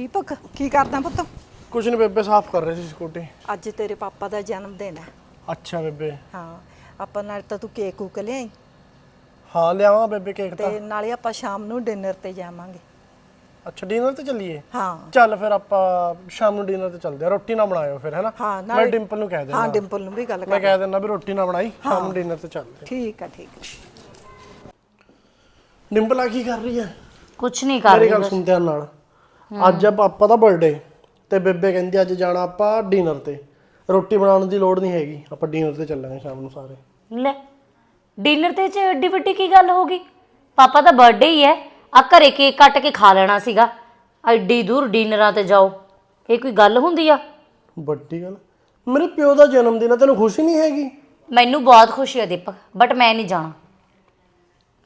ਦੀਪਕ ਕੀ ਕਰਦਾ ਪੁੱਤ? ਕੁਝ ਨਹੀਂ ਬੇਬੇ ਸਾਫ਼ ਕਰ ਰਹੇ ਸੀ ਸਕੂਟੀ। ਅੱਜ ਤੇਰੇ ਪਾਪਾ ਦਾ ਜਨਮ ਦਿਨ ਹੈ। ਅੱਛਾ ਬੇਬੇ। ਹਾਂ ਆਪਾਂ ਨਾਲ ਤਾਂ ਤੂੰ ਕੇਕ ਕੂਕ ਲਿਆਈ। ਹਾਂ ਲਿਆਵਾਂ ਬੇਬੇ ਕੇਕ ਤਾਂ। ਤੇ ਨਾਲੇ ਆਪਾਂ ਸ਼ਾਮ ਨੂੰ ਡਿਨਰ ਤੇ ਜਾਵਾਂਗੇ। ਅੱਛਾ ਡਿਨਰ ਤੇ ਚੱਲੀਏ? ਹਾਂ। ਚੱਲ ਫਿਰ ਆਪਾਂ ਸ਼ਾਮ ਨੂੰ ਡਿਨਰ ਤੇ ਚੱਲਦੇ ਆ ਰੋਟੀ ਨਾ ਬਣਾਇਓ ਫਿਰ ਹੈਨਾ? ਹਾਂ ਮੈਂ ਡਿੰਪਲ ਨੂੰ ਕਹਿ ਦੇਣਾ ਹਾਂ ਡਿੰਪਲ ਨੂੰ ਵੀ ਗੱਲ ਮੈਂ ਕਰ ਕਹਿ ਦਿੰਦਾ ਵੀ ਰੋਟੀ ਨਾ ਬਣਾਈ ਸ਼ਾਮ ਨੂੰ ਡਿਨਰ ਤੇ ਚੱਲਦੇ ਠੀਕ ਆ ਠੀਕ ਆ। ਡਿੰਪਲ ਆ ਕੀ ਕਰ ਰਹੀ ਹੈ? ਕੁਛ ਨਹੀਂ ਕਰ ਮੇਰੀ ਰਹੀ ਗੱਲ ਸੁਣ ਧਿਆਨ ਨਾਲ। ਅੱਜ ਆ ਪਾਪਾ ਦਾ ਬਰਥਡੇ ਤੇ ਬੇਬੇ ਕਹਿੰਦੀ ਅੱਜ ਜਾਣਾ ਆਪਾਂ ਡਿਨਰ ਤੇ। ਰੋਟੀ ਬਣਾਉਣ ਦੀ ਲੋੜ ਨਹੀਂ ਹੈਗੀ। ਆਪਾਂ ਡਿਨਰ ਤੇ ਚੱਲਾਂਗੇ ਸ਼ਾਮ ਨੂੰ ਸਾਰੇ। ਲੈ ਡਿਨਰ ਤੇ ਚ ਏਡੀ ਵੱਡੀ ਕੀ ਗੱਲ ਹੋ ਗਈ? ਪਾਪਾ ਦਾ ਬਰਥਡੇ ਹੀ ਹੈ। ਆ ਘਰੇ ਕੇਕ ਕੱਟ ਕੇ ਖਾ ਲੈਣਾ ਸੀਗਾ। ਐਡੀ ਦੂਰ ਡਿਨਰਾਂ ਤੇ ਜਾਓ। ਇਹ ਕੋਈ ਗੱਲ ਹੁੰਦੀ ਆ? ਵੱਡੀ ਗੱਲ? ਮੇਰੇ ਪਿਓ ਦਾ ਜਨਮ ਦਿਨ ਹੈ ਤੈਨੂੰ ਖੁਸ਼ੀ ਨਹੀਂ ਹੈਗੀ? ਮੈਨੂੰ ਬਹੁਤ ਖੁਸ਼ੀ ਹੈ ਦੀਪਕ ਬਟ ਮੈਂ ਨਹੀਂ ਜਾਣਾ।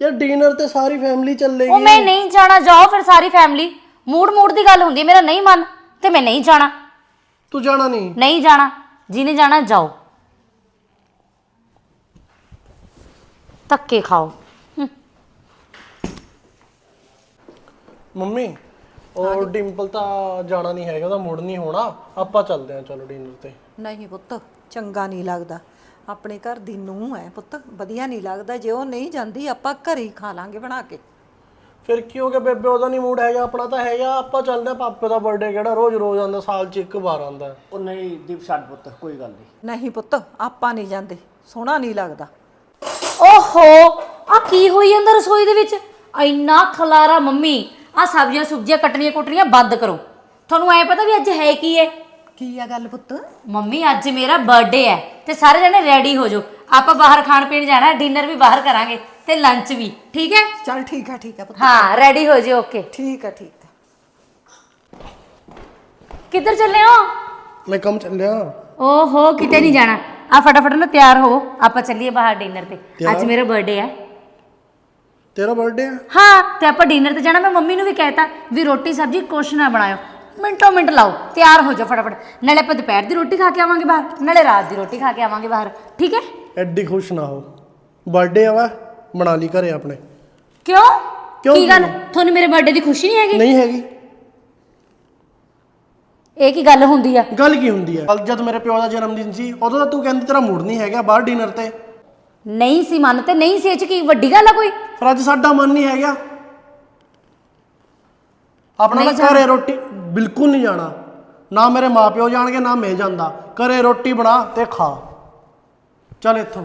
ਯਾਰ ਡਿਨਰ ਤੇ ਸਾਰੀ ਫੈਮਿਲੀ ਉਹ ਚੱਲੇਗੀ ਮੈਂ ਨਹੀਂ ਜਾਣਾ ਜਾਓ ਫਿਰ ਸਾਰੀ ਫੈਮਿਲੀ ਮੂਡ ਮੂਡ ਦੀ ਗੱਲ ਹੁੰਦੀ ਹੈ ਮੇਰਾ ਨਹੀਂ ਮਨ ਤੇ ਮੈਂ ਨਹੀਂ ਜਾਣਾ। ਤੂੰ ਜਾਣਾ ਨਹੀਂ। ਨਹੀਂ ਜਾਣਾ ਜਿਹਨੇ ਜਾਣਾ ਜਾਓ। ਧੱਕੇ ਖਾਓ। ਮੰਮੀ ਉਹ ਡਿੰਪਲ ਤਾਂ ਜਾਣਾ ਨਹੀਂ ਹੈਗਾ ਉਹਦਾ ਮੁੜ ਨਹੀਂ ਹੋਣਾ। ਆਪਾਂ ਚੱਲਦੇ ਹਾਂ ਚਲੋ ਡਿਨਰ ਤੇ। ਨਹੀਂ ਪੁੱਤ ਚੰਗਾ ਨਹੀਂ ਲੱਗਦਾ। ਆਪਣੇ ਘਰ ਦੀ ਨੂੰਹ ਹੈ ਪੁੱਤ ਵਧੀਆ ਨਹੀਂ ਲੱਗਦਾ। ਜੇ ਉਹ ਨਹੀਂ ਜਾਂਦੀ ਆਪਾਂ ਘਰੇ ਹੀ ਖਾ ਲਾਂਗੇ ਬਣਾ ਕੇ। ਫਿਰ ਕੀ ਹੋ ਗਿਆ ਬੇਬੇ ਉਹਦਾ ਨਹੀਂ ਮੂਡ ਹੈਗਾ ਆਪਣਾ ਤਾਂ ਹੈਗਾ ਆਪਾਂ ਚੱਲਦੇ ਹਾਂ ਪਾਪੇ ਦਾ ਬਰਥਡੇ ਕਿਹੜਾ ਰੋਜ਼ ਰੋਜ਼ ਆਉਂਦਾ ਸਾਲ 'ਚ ਇੱਕ ਵਾਰ ਆਉਂਦਾ। ਉਹ ਨਹੀਂ ਦੀਪ ਛੱਡ ਪੁੱਤ ਕੋਈ ਗੱਲ ਨਹੀਂ। ਨਹੀਂ ਪੁੱਤ ਆਪਾਂ ਨਹੀਂ ਜਾਂਦੇ ਸੋਹਣਾ ਨਹੀਂ ਲੱਗਦਾ। ਓਹੋ ਆ ਕੀ ਹੋਈ ਜਾਂਦਾ ਰਸੋਈ ਦੇ ਵਿੱਚ? ਇੰਨਾ ਖਲਾਰਾ ਮੰਮੀ ਆ ਸਬਜ਼ੀਆਂ ਸੁਬਜ਼ੀਆਂ ਕੱਟਣੀਆਂ ਕੁੱਟਣੀਆਂ ਬੰਦ ਕਰੋ। ਤੁਹਾਨੂੰ ਐ ਪਤਾ ਵੀ ਅੱਜ ਹੈ ਕੀ ਹੈ ਕੀ ਆ ਗੱਲ ਪੁੱਤ? ਮੰਮੀ ਅੱਜ ਮੇਰਾ ਬਰਥਡੇ ਹੈ ਤੇ ਸਾਰੇ ਜਣੇ ਰੈਡੀ ਹੋ ਜਾਓ। ਆਪਾਂ ਬਾਹਰ ਖਾਣ ਪੀਣ ਜਾਣਾ ਡਿਨਰ ਵੀ ਬਾਹਰ ਕਰਾਂਗੇ ਤੇ ਲੰਚ ਵੀ ਠੀਕ ਹੈ? ਚੱਲ ਠੀਕ ਆ ਠੀਕ ਆ ਪੁੱਤ। ਹਾਂ ਰੈਡੀ ਹੋ ਜਿਓ ਓਕੇ ਠੀਕ ਆ ਠੀਕ ਆ। ਕਿੱਧਰ ਚੱਲੇ ਹੋ? ਮੈਂ ਕੰਮ ਚੱਲਿਆ। ਓਹੋ ਕਿਤੇ ਨਹੀਂ ਜਾਣਾ। ਆ ਫਟਾਫਟ ਨਾ ਤਿਆਰ ਹੋ ਆਪਾਂ ਚੱਲੀਏ ਬਾਹਰ ਡਿਨਰ ਤੇ। ਅੱਜ ਮੇਰਾ ਬਰਥਡੇ ਹੈ। ਤੇਰਾ ਬਰਥਡੇ ਹੈ? ਹਾਂ ਤੇ ਆਪਾਂ ਡਿਨਰ ਤੇ ਜਾਣਾ ਮੈਂ ਮੰਮੀ ਨੂੰ ਵੀ ਕਹਿਤਾ ਵੀ ਰੋਟੀ ਸਬਜ਼ੀ ਕੁਛ ਨਾ ਬਣਾਇਓ। ਮਿੰਟੋ ਮਿੰਟ ਲਾਓ ਤਿਆਰ ਹੋ ਜਾਓ ਫਟਾਫਟ। ਨਾਲੇ ਆਪਾਂ ਦੁਪਹਿਰ ਦੀ ਰੋਟੀ ਖਾ ਕੇ ਆਵਾਂਗੇ ਬਾਹਰ ਨਾਲੇ ਰਾਤ ਦੀ ਰੋਟੀ ਖਾ ਕੇ ਆਵਾਂਗੇ ਬਾਹਰ ਠੀਕ ਹੈ? ਐਡੀ ਖੁਸ਼ ਨਾ ਹੋ। ਬਰਥਡੇ ਆ ਵਾ ਬਣਾ ਲਈ ਘਰੇ ਆਪਣੇ। ਕਿਉਂ? ਕਿਉਂ ਕੀ ਗੱਲ? ਤੁਹਾਨੂੰ ਮੇਰੇ ਬਰਥਡੇ ਦੀ ਖੁਸ਼ੀ ਨਹੀਂ ਹੈਗੀ? ਨਹੀਂ ਹੈਗੀ। ਇਹ ਕੀ ਗੱਲ ਹੁੰਦੀ ਆ? ਗੱਲ ਕੀ ਹੁੰਦੀ ਹੈ ਕੱਲ ਜਦ ਮੇਰੇ ਪਿਓ ਦਾ ਜਨਮ ਦਿਨ ਸੀ ਉਦੋਂ ਤਾਂ ਤੂੰ ਕਹਿੰਦੀ ਤੇਰਾ ਮੂਡ ਨਹੀਂ ਹੈਗਾ ਬਾਹਰ ਡਿਨਰ ਤੇ। ਨਹੀਂ ਸੀ ਮਨ ਤੇ ਨਹੀਂ ਸੀ ਇਹ ਚ ਕੀ ਵੱਡੀ ਗੱਲ ਆ ਕੋਈ? ਪਰ ਅੱਜ ਸਾਡਾ ਮਨ ਨਹੀਂ ਹੈਗਾ। ਆਪਣਾ ਨਾ ਨਹੀਂ ਘਰੇ ਰੋਟੀ ਬਿਲਕੁਲ ਨਹੀਂ ਜਾਣਾ। ਨਾ ਮੇਰੇ ਮਾਪਿਓ ਜਾਣਗੇ, ਨਾ ਮੈਂ ਜਾਂਦਾ। ਘਰੇ ਰੋਟੀ ਬਣਾ ਤੇ ਖਾ। ਚੱਲ ਇੱਥੋਂ।